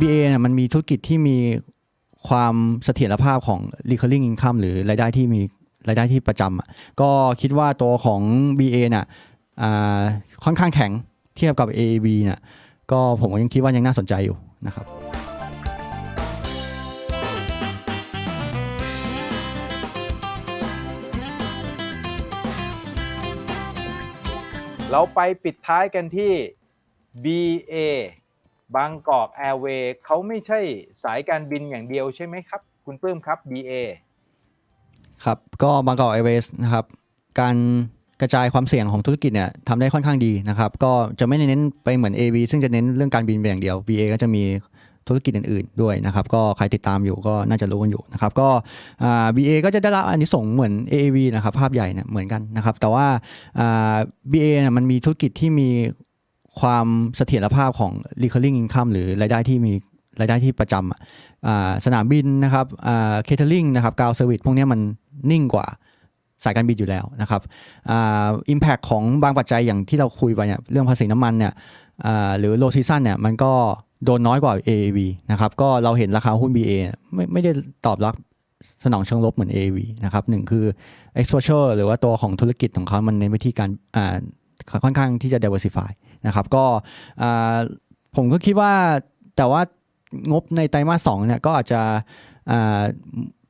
BA เนี่ยมันมีธุรกิจที่มีความเสถียรภาพของ recurring income หรือรายได้ที่มีรายได้ที่ประจำอะก็คิดว่าตัวของ BA เนี่ยอ่าค่อนข้างแข็งเทียบกับ AAV เนี่ยก็ผมก็ยังคิดว่ายังน่าสนใจอยู่นะครับเราไปปิดท้ายกันที่ BA บางกอกแอร์เวย์เขาไม่ใช่สายการบินอย่างเดียวใช่ไหมครับ คุณปลื้มครับ BA ครับก็บางกอกไอร์เวสนะครับการกระจายความเสี่ยงของธุรกิจเนี่ยทำได้ค่อนข้างดีนะครับก็จะไม่เน้นไปเหมือน AV ซึ่งจะเน้นเรื่องการบินอย่างเดียว BA ก็จะมีธุรกิจอื่นๆด้วยนะครับก็ใครติดตามอยู่ก็น่าจะรู้กันอยู่นะครับก็ BA ก็จะได้รับอันนี้ส่งเหมือน AAV นะครับภาพใหญ่เนี่ยเหมือนกันนะครับแต่ว่าอ่า BA เนี่ยมันมีธุรกิจที่มี ความเสถียรภาพของ recurring income หรือรายได้ที่มีรายได้ที่ประจำอ่าสนามบินนะครับอ่าเคเทอริงนะครับกาวเซอร์วิสพวกนี้มันนิ่งกว่าสายการบินอยู่แล้วนะครับอ่าอิมแพคของบางปัจจัยอย่างที่เราคุยไปเนี่ยเรื่องภาษีน้ำมันเนี่ยอ่าหรือโลซีซันเนี่ยมันก็โดนน้อยกว่า AAV นะครับก็เราเห็นราคาหุ้น BA ไม่ไม่ได้ตอบรับสนองเชิงลบเหมือน AAV นะครับหนึ่งคือ exposure หรือว่าตัวของธุรกิจของเขามันเน้นไปที่การอ่าค่อนข้างที่จะ diversify นะครับก็ผมก็คิดว่าแต่ว่างบในไตรมาสสองเนี่ยก็อาจจะ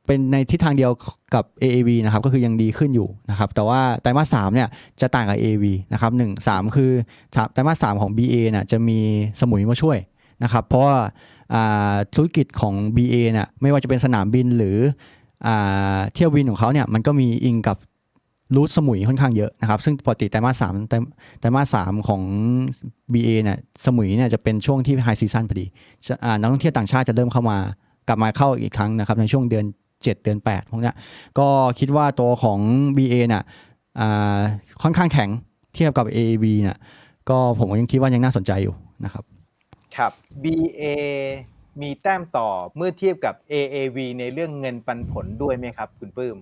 เป็นในทิศทางเดียวกับ AAV นะครับก็คือยังดีขึ้นอยู่นะครับแต่ว่าไตรมาสสามเนี่ยจะต่างกับ AAV นะครับหนึ่งสามคือไตรมาสสามของ BA เนี่ยจะมีสมุยมาช่วยนะครับเพราะว่าธุรกิจของ BA เนี่ยไม่ว่าจะเป็นสนามบินหรือเที่ยวบินของเขาเนี่ยมันก็มีอิงกับ รูทสมุยค่อนข้างเยอะนะครับ ซึ่งปกติไตรมาสสามไตรไตรมาสสามของ BA เนี่ยสมุยเนี่ยจะเป็นช่วงที่ไฮซีซันพอดีอ่านักท่องเที่ยวต่างชาติจะเริ่มเข้ามากลับมาเข้าอีกครั้งนะครับในช่วงเดือน 7 เดือน8พวกนี้ก็คิดว่าตัวของ BA เนี่ยค่อนข้างแข็งเทียบกับ AAV เนี่ยก็ผมยังคิดว่ายังน่าสนใจอยู่นะครับ ครับ BA มีแต้มต่อเมื่อเทียบกับ AAV ในเรื่องเงินปันผลด้วยไหมครับ คุณปื้ม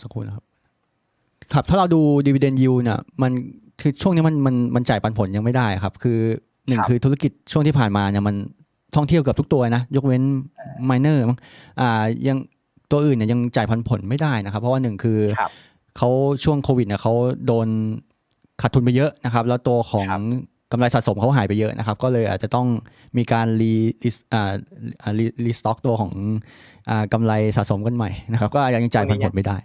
สักครู่นะครับ ครับ ถ้าเราดู dividend yield เนี่ยมันคือช่วงนี้มันมันมันจ่ายปันผลยังไม่ได้ครับ คือหนึ่งครับคือธุรกิจช่วงที่ผ่านมาเนี่ยมันท่องเที่ยวเกับทุกตัวนะ ยกเว้น minor มั้งอ่ายังตัวอื่นเนี่ยยังจ่ายปันผลไม่ได้นะครับ เพราะว่าหนึ่งคือครับเขาช่วงโควิดเนี่ยเขาโดนขาดทุนไปเยอะนะครับ แล้วตัวของครับ กำไรสะสมเขาหายไปเยอะนะครับ ก็เลยอาจจะต้องมีการรีรีอ่าอ่ารีรีสต็อกตัวของอ่ากำไรสะสมกันใหม่นะครับก็ยังจ่ายปันผลไม่ได้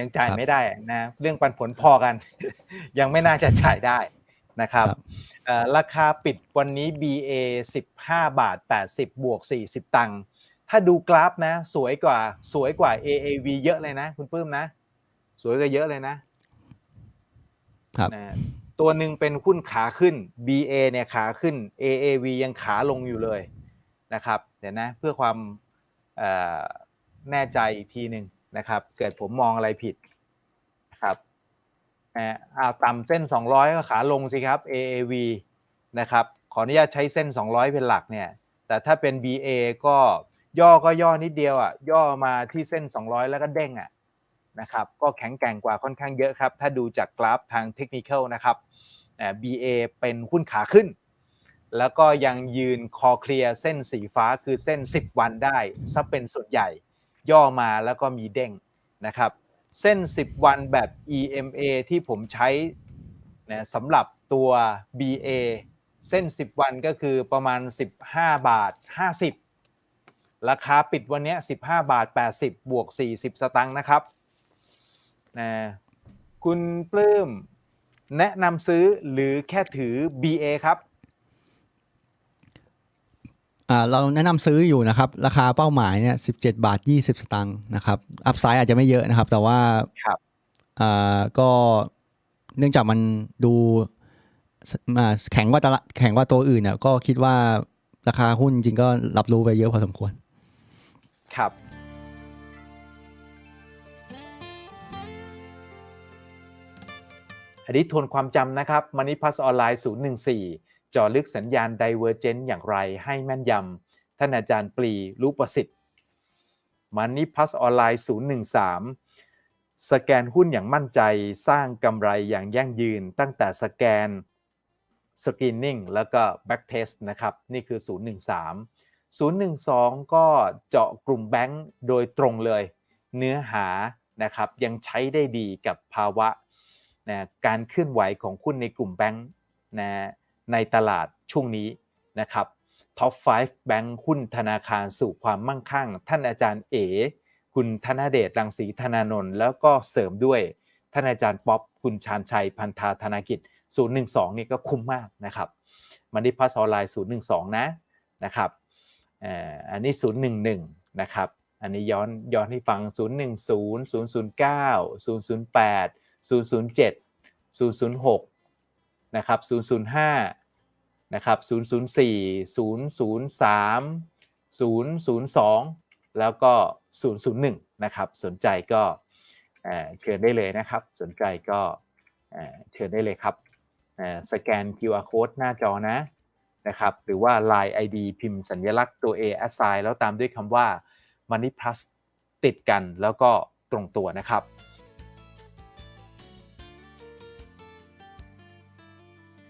ยังจ่ายครับไม่ได้นะเรื่องปันผลพอกัน ยังไม่น่าจะจ่ายได้นะครับครับเอ่อราคาปิดวันนี้ BA 15 บาท 80 บวก 40 ตังค์ถ้าดูกราฟนะ สวยกว่าสวยกว่า AAV เยอะเลยนะ คุณปื้มนะ สวยกว่าเยอะเลยนะครับนะ ตัวหนึ่งเป็นหุ้นขาขึ้น BA เนี่ยขาขึ้น AAV ยังขาลงอยู่เลยนะครับ เดี๋ยวนะเพื่อความแน่ใจอีกทีหนึ่งนะครับ เกิดผมมองอะไรผิดนะครับนะอ้าวต่ำเส้น 200 ก็ขาลงสิครับ AAV นะครับ ขออนุญาตใช้เส้น 200 เป็นหลักเนี่ย แต่ถ้าเป็น BA ก็ย่อก็ย่อนิดเดียวอะ ย่อมาที่เส้น 200 แล้วก็เด้งอะ นะครับก็แข็งแกร่งกว่าค่อนข้างเยอะครับ ถ้าดูจากกราฟทางเทคนิคนะครับอ่า BA เป็นหุ้นขาขึ้น แล้วก็ยังยืนคอเคลียร์เส้นสีฟ้าคือเส้น 10 วันได้ซะเป็นส่วนใหญ่ ย่อมาแล้วก็มีเด้งนะครับ เส้น 10 วันแบบ EMA ที่ผมใช้นะสำหรับตัว BA เส้น 10 วันก็คือประมาณ 15 บาท 50 ราคาปิดวันนี้ 15 บาท 80 บวก 40 สตังค์นะครับ นะคุณปลื้มแนะนำซื้อหรือแค่ถือ BA ครับอ่าเราแนะนำซื้ออยู่นะครับ ราคาเป้าหมายเนี่ย17บาท20สตางค์นะครับ อัพไซด์อาจจะไม่เยอะนะครับ แต่ว่าครับอ่าก็เนื่องจากมันดูอ่าแข็งกว่าตลาดแข็งกว่าตัวอื่นเนี่ยก็คิดว่าราคาหุ้นจริงๆก็รับรู้ไปเยอะพอสมควร ครับ อันนี้ทวนความจำนะครับมันิพัสออนไลน์ 014เจาะลึกสัญญาณไดเวอร์เจนต์อย่างไรให้แม่นยำท่านอาจารย์ปลีรู้ประสิทธิ์มันิพัสออนไลน์ 013 สแกนหุ้นอย่างมั่นใจสร้างกำไรอย่างยั่งยืน ตั้งแต่สแกน Screening แล้วก็ Backtest นะครับ นี่คือ 013 012 ก็เจาะกลุ่มแบงก์โดยตรงเลย เนื้อหานะครับยังใช้ได้ดีกับภาวะ นะการเคลื่อนไหวของหุ้นในกลุ่มแบงก์นะในตลาดช่วงนี้นะครับท็อป 5 แบงก์หุ้นธนาคารสู่ความมั่งคั่ง ท่านอาจารย์เอ คุณธนเดชรังสีธนานนท์แล้วก็เสริมด้วย ท่านอาจารย์ป๊อปคุณชาญชัยพันธาธนากิจ 012 นี่ก็คุ้มมากนะครับมันดิพัสออนไลน์ 012 นะนะครับอันนี้ 011 นะครับ อันนี้ย้อนย้อนให้ฟัง 010 009 008 007 006นะครับ005นะครับ004 003 002 แล้วก็ 001นะครับสนใจก็เชิญได้เลยนะครับ สนใจก็เชิญได้เลยครับเอ่อสแกน QR code หน้าจอนะนะครับหรือว่า Line ID พิมพ์สัญลักษณ์ตัว A assign แล้วตามด้วยคำว่า Money Plus ติดกันแล้วก็ตรงตัวนะครับ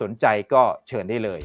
สนใจก็เชิญได้เลย